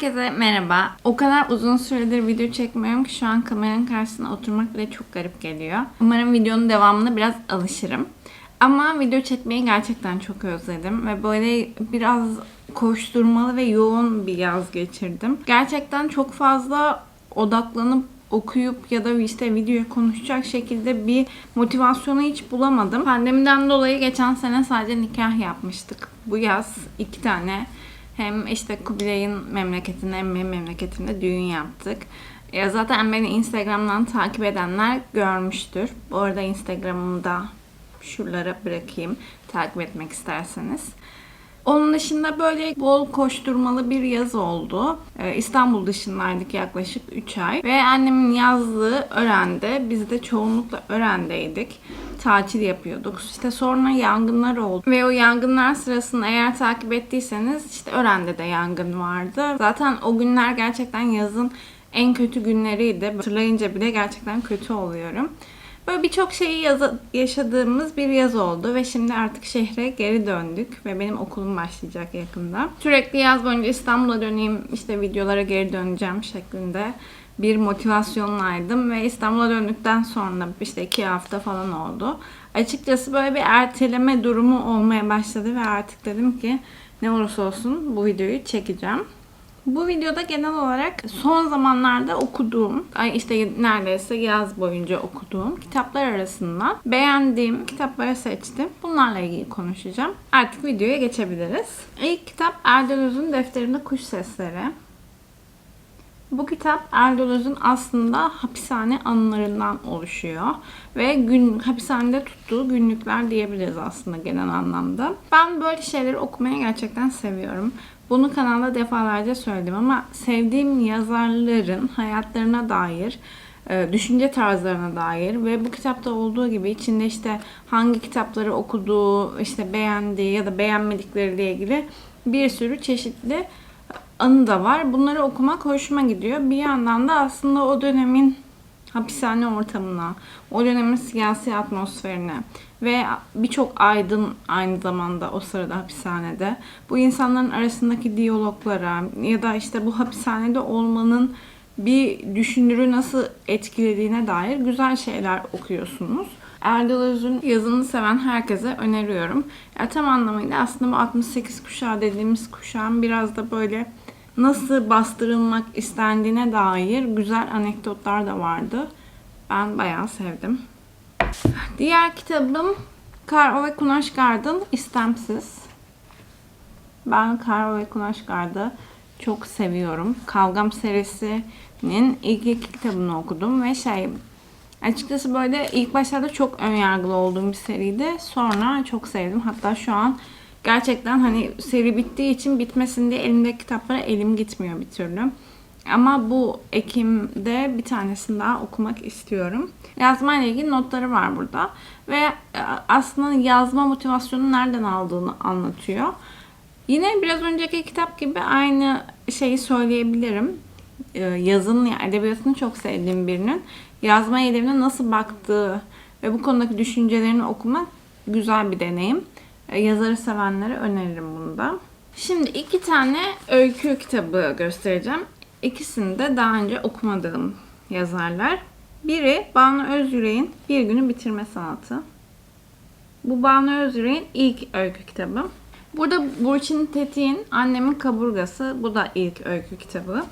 Herkese merhaba. O kadar uzun süredir video çekmiyorum ki şu an kameranın karşısına oturmak bile çok garip geliyor. Umarım videonun devamına biraz alışırım. Ama video çekmeyi gerçekten çok özledim ve böyle biraz koşturmalı ve yoğun bir yaz geçirdim. Gerçekten çok fazla odaklanıp okuyup ya da işte videoya konuşacak şekilde bir motivasyonu hiç bulamadım. Pandemiden dolayı geçen sene sadece nikah yapmıştık. Bu yaz iki tane hem işte Kubilay'ın memleketinde hem benim memleketimde düğün yaptık. Ya zaten beni Instagram'dan takip edenler görmüştür. Bu arada Instagram'ımda şuralara bırakayım takip etmek isterseniz. Onun dışında böyle bol koşturmalı bir yaz oldu. Ee, İstanbul dışındaydık yaklaşık 3 ay. Ve annemin yazlığı Ören'de. Biz de çoğunlukla Ören'deydik. Tatil yapıyorduk. İşte sonra yangınlar oldu. Ve o yangınlar sırasında eğer takip ettiyseniz işte Ören'de de yangın vardı. Zaten o günler gerçekten yazın en kötü günleriydi. Hatırlayınca bile gerçekten kötü oluyorum. Böyle birçok şeyi yazı- yaşadığımız bir yaz oldu ve şimdi artık şehre geri döndük ve benim okulum başlayacak yakında. Sürekli yaz boyunca İstanbul'a döneyim, işte videolara geri döneceğim şeklinde bir motivasyonlaydım ve İstanbul'a döndükten sonra işte iki hafta falan oldu. Açıkçası böyle bir erteleme durumu olmaya başladı ve artık dedim ki ne olursa olsun bu videoyu çekeceğim. Bu videoda genel olarak son zamanlarda okuduğum, işte neredeyse yaz boyunca okuduğum kitaplar arasından beğendiğim kitapları seçtim. Bunlarla ilgili konuşacağım. Artık videoya geçebiliriz. İlk kitap Erdal Öz'ün Defterinde Kuş Sesleri. Bu kitap Erdal Öz'ün aslında hapishane anılarından oluşuyor. Ve gün hapishanede tuttuğu günlükler diyebiliriz aslında genel anlamda. Ben böyle şeyleri okumayı gerçekten seviyorum. Bunu kanalda defalarca söyledim ama sevdiğim yazarların hayatlarına dair e, düşünce tarzlarına dair ve bu kitapta olduğu gibi içinde işte hangi kitapları okuduğu, işte beğendiği ya da beğenmedikleriyle ilgili bir sürü çeşitli anı da var. Bunları okumak hoşuma gidiyor. Bir yandan da aslında o dönemin hapishane ortamına, o dönemin siyasi atmosferine ve birçok aydın aynı zamanda o sırada hapishanede. Bu insanların arasındaki diyaloglara ya da işte bu hapishanede olmanın bir düşünürü nasıl etkilediğine dair güzel şeyler okuyorsunuz. Erdal Öz'ün yazını seven herkese öneriyorum. Ya tam anlamıyla aslında bu 68 kuşağı dediğimiz kuşağın biraz da böyle nasıl bastırılmak istendiğine dair güzel anekdotlar da vardı. Ben bayağı sevdim. Diğer kitabım Kar ve Kunaş Garden İstemsiz. Ben Kar ve Kunaş Gard'ı çok seviyorum. Kavgam serisinin ilk iki kitabını okudum ve şey açıkçası böyle ilk başlarda çok önyargılı olduğum bir seriydi. Sonra çok sevdim. Hatta şu an gerçekten hani seri bittiği için bitmesin diye elimdeki kitaplara elim gitmiyor bir türlü. Ama bu Ekim'de bir tanesini daha okumak istiyorum. Yazma ile ilgili notları var burada. Ve e, aslında yazma motivasyonu nereden aldığını anlatıyor. Yine biraz önceki kitap gibi aynı şeyi söyleyebilirim. Ee, Yazının, edebiyatını çok sevdiğim birinin yazma eylemine nasıl baktığı ve bu konudaki düşüncelerini okumak güzel bir deneyim. Ee, Yazarı sevenlere öneririm bunu da. Şimdi iki tane öykü kitabı göstereceğim. İkisini de daha önce okumadığım yazarlar. Biri Banu Özyürek'in Bir Günü Bitirme Sanatı. Bu Banu Özyürek'in ilk öykü kitabı. Burada Burçin Tetik'in Annemin Kaburgası. Bu da ilk öykü kitabı.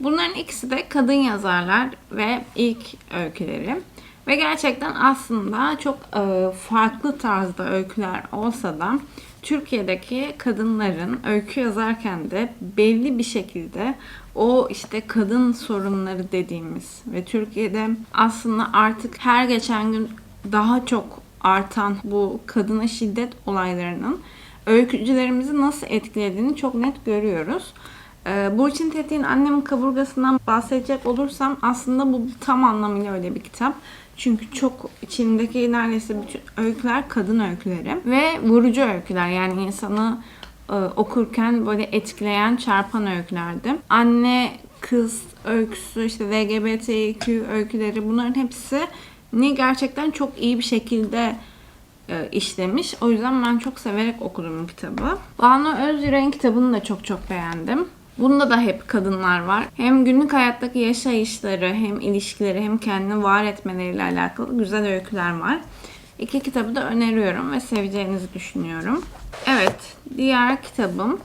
Bunların ikisi de kadın yazarlar ve ilk öyküleri. Ve gerçekten aslında çok e, farklı tarzda öyküler olsa da Türkiye'deki kadınların öykü yazarken de belli bir şekilde o işte kadın sorunları dediğimiz ve Türkiye'de aslında artık her geçen gün daha çok artan bu kadına şiddet olaylarının öykücülerimizi nasıl etkilediğini çok net görüyoruz. Ee, Burçin Tetik'in Annemin Kaburgası'ndan bahsedecek olursam aslında bu tam anlamıyla öyle bir kitap. Çünkü çok içindeki neredeyse bütün öyküler kadın öyküleri ve vurucu öyküler. Yani insanı e, okurken böyle etkileyen, çarpan öykülerdi. Anne, kız öyküsü, işte LGBTQ öyküleri bunların hepsi ni gerçekten çok iyi bir şekilde e, işlemiş. O yüzden ben çok severek okudum bu kitabı. Banu Özyürek'in kitabını da çok çok beğendim. Bunda da hep kadınlar var. Hem günlük hayattaki yaşayışları, hem ilişkileri, hem kendini var etmeleriyle alakalı güzel öyküler var. İki kitabı da öneriyorum ve seveceğinizi düşünüyorum. Evet, diğer kitabım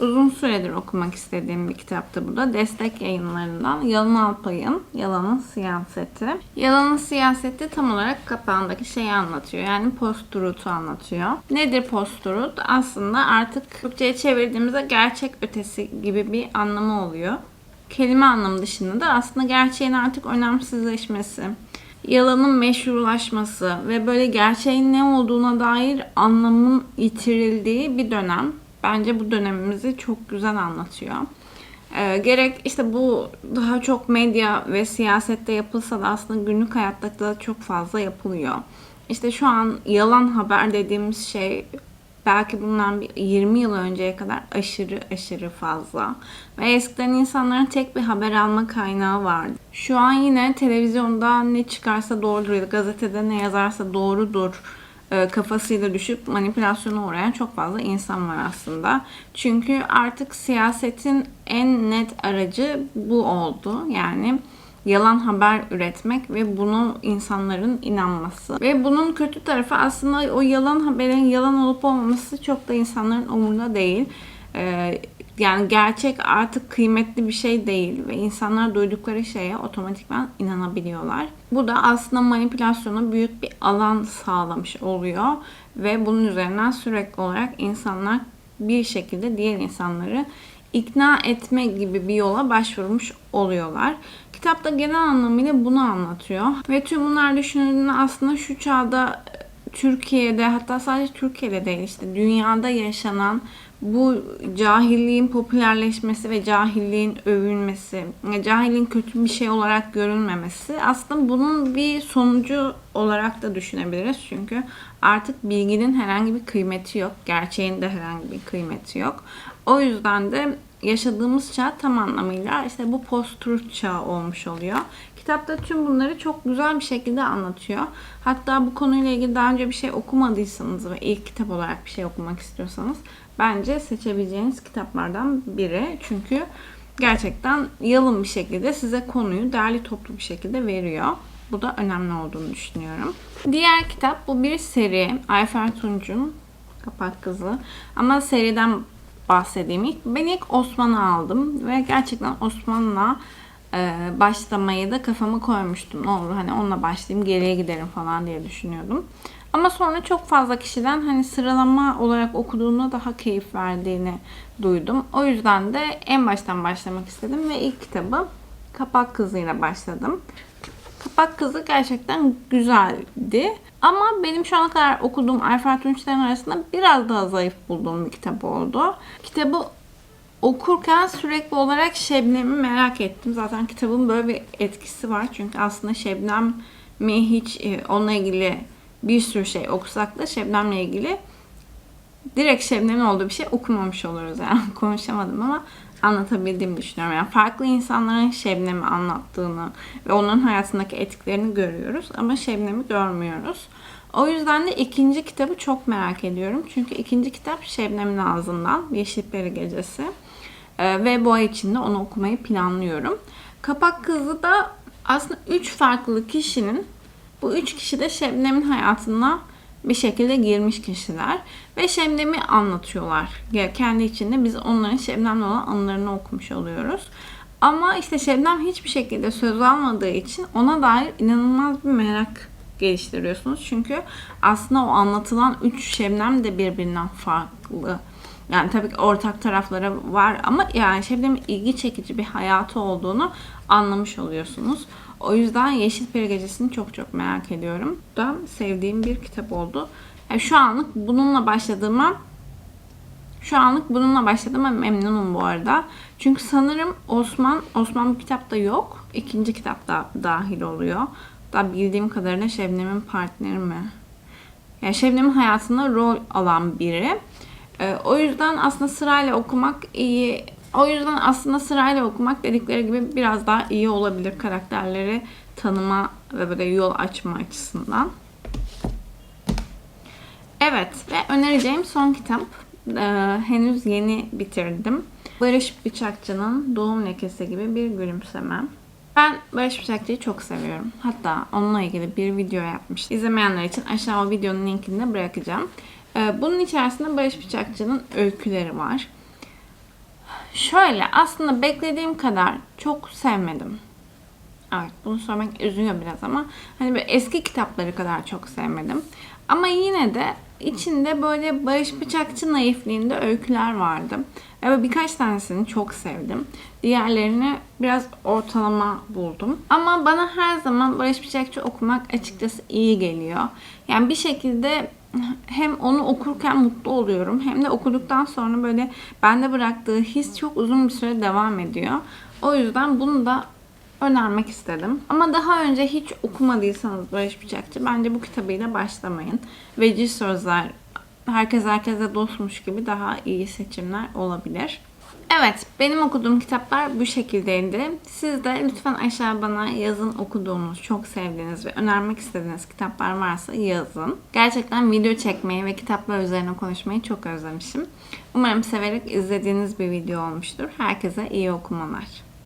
Uzun süredir okumak istediğim bir kitaptı bu da. Destek yayınlarından Yalın Alpay'ın Yalanın Siyaseti. Yalanın Siyaseti tam olarak kapağındaki şeyi anlatıyor. Yani post-truth'u anlatıyor. Nedir post-truth? Aslında artık Türkçe'ye çevirdiğimizde gerçek ötesi gibi bir anlamı oluyor. Kelime anlamı dışında da aslında gerçeğin artık önemsizleşmesi, yalanın meşrulaşması ve böyle gerçeğin ne olduğuna dair anlamın yitirildiği bir dönem. Bence bu dönemimizi çok güzel anlatıyor. Ee, gerek işte bu daha çok medya ve siyasette yapılsa da aslında günlük hayatta da çok fazla yapılıyor. İşte şu an yalan haber dediğimiz şey belki bundan bir 20 yıl önceye kadar aşırı aşırı fazla. Ve eskiden insanların tek bir haber alma kaynağı vardı. Şu an yine televizyonda ne çıkarsa doğrudur gazetede ne yazarsa doğrudur e, kafasıyla düşüp manipülasyona uğrayan çok fazla insan var aslında. Çünkü artık siyasetin en net aracı bu oldu. Yani yalan haber üretmek ve bunu insanların inanması. Ve bunun kötü tarafı aslında o yalan haberin yalan olup olmaması çok da insanların umurunda değil. Ee, yani gerçek artık kıymetli bir şey değil ve insanlar duydukları şeye otomatikman inanabiliyorlar. Bu da aslında manipülasyona büyük bir alan sağlamış oluyor ve bunun üzerinden sürekli olarak insanlar bir şekilde diğer insanları ikna etme gibi bir yola başvurmuş oluyorlar. Kitapta genel anlamıyla bunu anlatıyor. Ve tüm bunlar düşünüldüğünde aslında şu çağda Türkiye'de hatta sadece Türkiye'de değil işte dünyada yaşanan bu cahilliğin popülerleşmesi ve cahilliğin övülmesi, cahilliğin kötü bir şey olarak görülmemesi aslında bunun bir sonucu olarak da düşünebiliriz. Çünkü artık bilginin herhangi bir kıymeti yok. Gerçeğin de herhangi bir kıymeti yok. O yüzden de yaşadığımız çağ tam anlamıyla işte bu post-truth çağı olmuş oluyor. Kitapta tüm bunları çok güzel bir şekilde anlatıyor. Hatta bu konuyla ilgili daha önce bir şey okumadıysanız ve ilk kitap olarak bir şey okumak istiyorsanız bence seçebileceğiniz kitaplardan biri. Çünkü gerçekten yalın bir şekilde size konuyu derli toplu bir şekilde veriyor. Bu da önemli olduğunu düşünüyorum. Diğer kitap bu bir seri. Ayfer Tunç'un Kapak Kızı. Ama seriden bahsedeyim. Ben ilk Osman'ı aldım ve gerçekten Osman'la başlamayı da kafamı koymuştum. Ne olur hani onunla başlayayım geriye giderim falan diye düşünüyordum. Ama sonra çok fazla kişiden hani sıralama olarak okuduğunda daha keyif verdiğini duydum. O yüzden de en baştan başlamak istedim ve ilk kitabı Kapak Kızı ile başladım. Kapak Kızı gerçekten güzeldi. Ama benim şu ana kadar okuduğum Ayfer Tunç'ların arasında biraz daha zayıf bulduğum bir kitap oldu. Kitabı okurken sürekli olarak Şebnem'i merak ettim. Zaten kitabın böyle bir etkisi var. Çünkü aslında Şebnem hiç e, onunla ilgili bir sürü şey okusak da Şebnem'le ilgili direkt Şebnem'in olduğu bir şey okumamış oluruz yani. Konuşamadım ama anlatabildiğimi düşünüyorum. Yani farklı insanların Şebnem'i anlattığını ve onun hayatındaki etkilerini görüyoruz ama Şebnem'i görmüyoruz. O yüzden de ikinci kitabı çok merak ediyorum. Çünkü ikinci kitap Şebnem'in ağzından Yeşilperi Gecesi. Ee, ve bu ay içinde onu okumayı planlıyorum. Kapak Kızı da aslında üç farklı kişinin bu üç kişi de Şebnem'in hayatına bir şekilde girmiş kişiler ve Şebnem'i anlatıyorlar. Kendi içinde biz onların Şebnem'le olan anılarını okumuş oluyoruz. Ama işte Şebnem hiçbir şekilde söz almadığı için ona dair inanılmaz bir merak geliştiriyorsunuz. Çünkü aslında o anlatılan üç Şebnem de birbirinden farklı. Yani tabii ki ortak tarafları var ama yani Şebnem'in ilgi çekici bir hayatı olduğunu anlamış oluyorsunuz. O yüzden Yeşil Peri Gecesi'ni çok çok merak ediyorum. Bu da sevdiğim bir kitap oldu. Yani şu anlık bununla başladığıma şu anlık bununla başladığıma memnunum bu arada. Çünkü sanırım Osman, Osman bu kitapta yok. İkinci kitapta dahil oluyor. Da bildiğim kadarıyla Şebnem'in partneri mi? Yani Şebnem'in hayatında rol alan biri. Ee, o yüzden aslında sırayla okumak iyi. O yüzden aslında sırayla okumak dedikleri gibi biraz daha iyi olabilir karakterleri tanıma ve böyle yol açma açısından. Evet ve önereceğim son kitap. Ee, henüz yeni bitirdim. Barış Bıçakçı'nın Doğum Lekesi gibi bir gülümsemem. Ben Barış Bıçakçı'yı çok seviyorum. Hatta onunla ilgili bir video yapmıştım. İzlemeyenler için aşağı o videonun linkini de bırakacağım. Ee, Bunun içerisinde Barış Bıçakçı'nın öyküleri var. Şöyle aslında beklediğim kadar çok sevmedim. Evet bunu söylemek üzüyor biraz ama hani böyle eski kitapları kadar çok sevmedim. Ama yine de içinde böyle Barış Bıçakçı naifliğinde öyküler vardı. Ve böyle birkaç tanesini çok sevdim. Diğerlerini biraz ortalama buldum. Ama bana her zaman Barış Bıçakçı okumak açıkçası iyi geliyor. Yani bir şekilde hem onu okurken mutlu oluyorum hem de okuduktan sonra böyle bende bıraktığı his çok uzun bir süre devam ediyor. O yüzden bunu da önermek istedim. Ama daha önce hiç okumadıysanız Barış Bıçakçı bence bu kitabıyla başlamayın. Veciz sözler, herkes herkese dostmuş gibi daha iyi seçimler olabilir. Evet, benim okuduğum kitaplar bu şekildeydi. Siz de lütfen aşağı bana yazın okuduğunuz, çok sevdiğiniz ve önermek istediğiniz kitaplar varsa yazın. Gerçekten video çekmeyi ve kitaplar üzerine konuşmayı çok özlemişim. Umarım severek izlediğiniz bir video olmuştur. Herkese iyi okumalar.